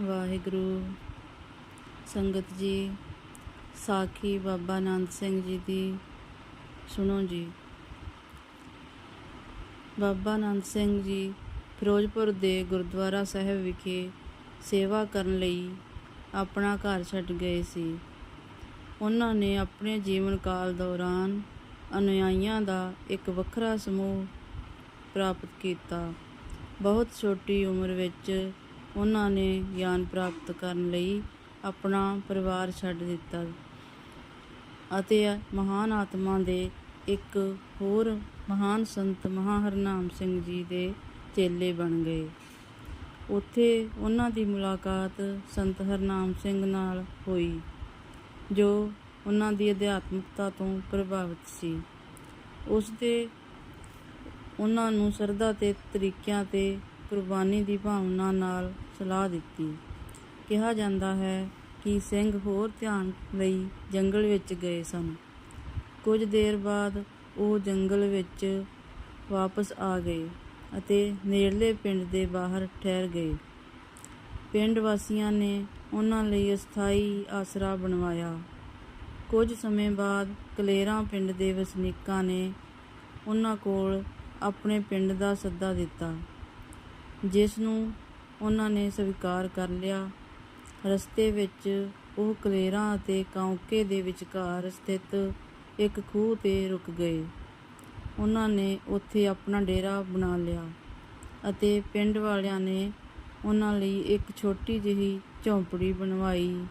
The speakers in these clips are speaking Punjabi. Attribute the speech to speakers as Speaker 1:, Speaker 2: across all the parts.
Speaker 1: ਵਾਹਿਗੁਰੂ। ਸੰਗਤ ਜੀ, ਸਾਖੀ ਬਾਬਾ ਆਨੰਦ ਸਿੰਘ ਜੀ ਦੀ ਸੁਣੋ ਜੀ। ਬਾਬਾ ਆਨੰਦ ਸਿੰਘ ਜੀ ਫਿਰੋਜ਼ਪੁਰ ਦੇ ਗੁਰਦੁਆਰਾ ਸਾਹਿਬ ਵਿਖੇ ਸੇਵਾ ਕਰਨ ਲਈ ਆਪਣਾ ਘਰ ਛੱਡ ਗਏ ਸੀ। ਉਹਨਾਂ ਨੇ ਆਪਣੇ ਜੀਵਨ ਕਾਲ ਦੌਰਾਨ ਅਨੁਯਾਈਆਂ ਦਾ ਇੱਕ ਵੱਖਰਾ ਸਮੂਹ ਪ੍ਰਾਪਤ ਕੀਤਾ। ਬਹੁਤ ਛੋਟੀ ਉਮਰ ਵਿੱਚ ਉਹਨਾਂ ਨੇ ਗਿਆਨ ਪ੍ਰਾਪਤ ਕਰਨ ਲਈ ਆਪਣਾ ਪਰਿਵਾਰ ਛੱਡ ਦਿੱਤਾ ਅਤੇ ਮਹਾਨ ਆਤਮਾ ਦੇ ਇੱਕ ਹੋਰ ਮਹਾਨ ਸੰਤ ਮਹਾਹਰਨਾਮ ਸਿੰਘ ਜੀ ਦੇ ਚੇਲੇ ਬਣ ਗਏ। ਉੱਥੇ ਉਹਨਾਂ ਦੀ ਮੁਲਾਕਾਤ ਸੰਤ ਹਰਨਾਮ ਸਿੰਘ ਨਾਲ ਹੋਈ, ਜੋ ਉਹਨਾਂ ਦੀ ਅਧਿਆਤਮਿਕਤਾ ਤੋਂ ਪ੍ਰਭਾਵਿਤ ਸੀ। ਉਸ ਦੇ ਉਹਨਾਂ ਨੂੰ ਸਰਦਾ ਤੇ ਤਰੀਕਿਆਂ ਤੇ ਕੁਰਬਾਨੀ ਦੀ ਭਾਵਨਾ ਨਾਲ ਸਲਾਹ ਦਿੱਤੀ। ਕਿਹਾ ਜਾਂਦਾ ਹੈ ਕਿ ਸਿੰਘ ਹੋਰ ਧਿਆਨ ਲਈ ਜੰਗਲ ਵਿੱਚ ਗਏ ਸਨ। ਕੁਝ ਦੇਰ ਬਾਅਦ ਉਹ ਜੰਗਲ ਵਿੱਚ ਵਾਪਸ ਆ ਗਏ ਅਤੇ ਨੇੜਲੇ ਪਿੰਡ ਦੇ ਬਾਹਰ ਠਹਿਰ ਗਏ। ਪਿੰਡ ਵਾਸੀਆਂ ਨੇ ਉਹਨਾਂ ਲਈ ਅਸਥਾਈ ਆਸਰਾ ਬਣਵਾਇਆ। ਕੁਝ ਸਮੇਂ ਬਾਅਦ ਕਲੇਰਾਂ ਪਿੰਡ ਦੇ ਵਸਨੀਕਾਂ ਨੇ ਉਹਨਾਂ ਕੋਲ ਆਪਣੇ ਪਿੰਡ ਦਾ ਸੱਦਾ ਦਿੱਤਾ। ਜਿਸ ਨੂੰ ਉਹਨਾਂ ਨੇ ਸਵੀਕਾਰ ਕਰ ਲਿਆ। ਰਸਤੇ ਵਿੱਚ ਉਹ ਕਲੇਰਾਂ ਅਤੇ ਕੌਂਕੇ ਦੇ ਵਿਚਕਾਰ ਸਥਿਤ ਇੱਕ ਖੂਹ ਤੇ ਰੁਕ ਗਏ। ਉਹਨਾਂ ਨੇ ਉੱਥੇ ਆਪਣਾ ਡੇਰਾ ਬਣਾ ਲਿਆ ਅਤੇ ਪਿੰਡ ਵਾਲਿਆਂ ਨੇ ਉਹਨਾਂ ਲਈ ਇੱਕ ਛੋਟੀ ਜਿਹੀ ਝੌਂਪੜੀ ਬਣਵਾਈ।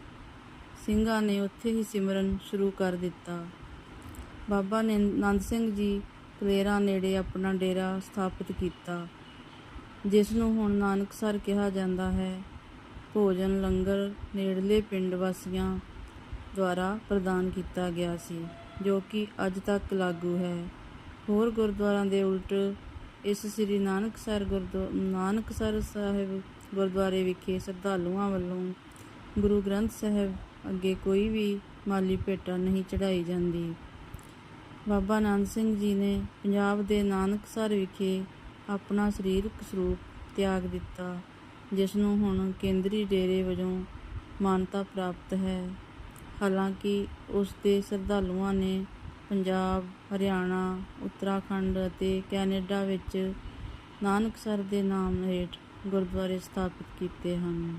Speaker 1: ਸਿੰਘਾਂ ਨੇ ਉੱਥੇ ਹੀ ਸਿਮਰਨ ਸ਼ੁਰੂ ਕਰ ਦਿੱਤਾ। ਬਾਬਾ ਨੰਦ ਸਿੰਘ ਜੀ ਕਲੇਰਾਂ ਨੇੜੇ ਆਪਣਾ ਡੇਰਾ ਸਥਾਪਿਤ ਕੀਤਾ। ਜਿਸ ਨੂੰ ਹੁਣ ਨਾਨਕਸਰ ਕਿਹਾ ਜਾਂਦਾ ਹੈ। ਭੋਜਨ ਲੰਗਰ ਨੇੜਲੇ ਪਿੰਡ ਵਾਸੀਆਂ ਦੁਆਰਾ ਪ੍ਰਦਾਨ ਕੀਤਾ ਗਿਆ ਸੀ, ਜੋ ਕਿ ਅੱਜ ਤੱਕ ਲਾਗੂ ਹੈ। ਹੋਰ ਗੁਰਦੁਆਰਾਂ ਦੇ ਉਲਟ ਇਸ ਸ੍ਰੀ ਨਾਨਕਸਰ ਗੁਰਦੁਆ ਨਾਨਕਸਰ ਸਾਹਿਬ ਗੁਰਦੁਆਰੇ ਵਿਖੇ ਸ਼ਰਧਾਲੂਆਂ ਵੱਲੋਂ ਗੁਰੂ ਗ੍ਰੰਥ ਸਾਹਿਬ ਅੱਗੇ ਕੋਈ ਵੀ ਮਾਲੀ ਭੇਟਾ ਨਹੀਂ ਚੜਾਈ ਜਾਂਦੀ। ਬਾਬਾ ਆਨੰਦ ਸਿੰਘ ਜੀ ਨੇ ਪੰਜਾਬ ਦੇ ਨਾਨਕਸਰ ਵਿਖੇ ਆਪਣਾ ਸਰੀਰਕ ਸਰੂਪ ਤਿਆਗ ਦਿੱਤਾ ਜਿਸ ਨੂੰ ਹੁਣ ਕੇਂਦਰੀ ਡੇਰੇ ਵਜੋਂ ਮਾਨਤਾ ਪ੍ਰਾਪਤ ਹੈ। ਹਾਲਾਂਕਿ ਉਸ ਦੇ ਸ਼ਰਧਾਲੂਆਂ ਨੇ ਪੰਜਾਬ, ਹਰਿਆਣਾ, ਉੱਤਰਾਖੰਡ ਅਤੇ ਕੈਨੇਡਾ ਵਿੱਚ ਨਾਨਕਸਰ ਦੇ ਨਾਮ ਹੇਠ ਗੁਰਦੁਆਰੇ ਸਥਾਪਿਤ ਕੀਤੇ ਹਨ।